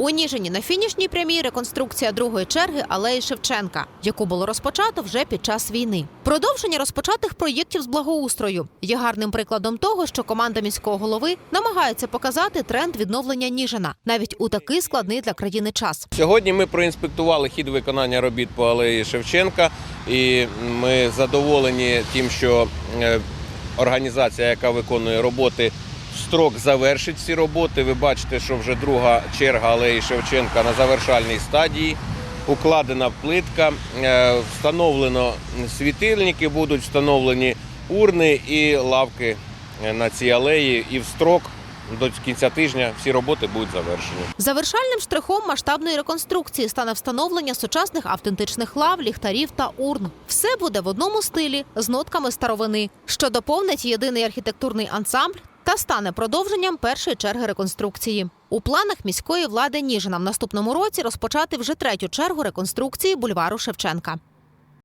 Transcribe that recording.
У Ніжині на фінішній прямій реконструкція другої черги алеї Шевченка, яку було розпочато вже під час війни. Продовження розпочатих проєктів з благоустрою є гарним прикладом того, що команда міського голови намагається показати тренд відновлення Ніжина навіть у такий складний для країни час. Сьогодні ми проінспектували хід виконання робіт по алеї Шевченка, і ми задоволені тим, що е, організація, яка виконує роботи, строк завершить ці роботи. Ви бачите, що вже друга черга алеї Шевченка на завершальній стадії. Укладена плитка, е, встановлено світильники, будуть встановлені урни і лавки е, на цій алеї. І в строк до кінця тижня всі роботи будуть завершені. Завершальним штрихом масштабної реконструкції стане встановлення сучасних автентичних лав, ліхтарів та урн. Все буде в одному стилі з нотками старовини, що доповнить єдиний архітектурний ансамбль та стане продовженням першої черги реконструкції. У планах міської влади Ніжина в наступному році розпочати вже третю чергу реконструкції бульвару Шевченка.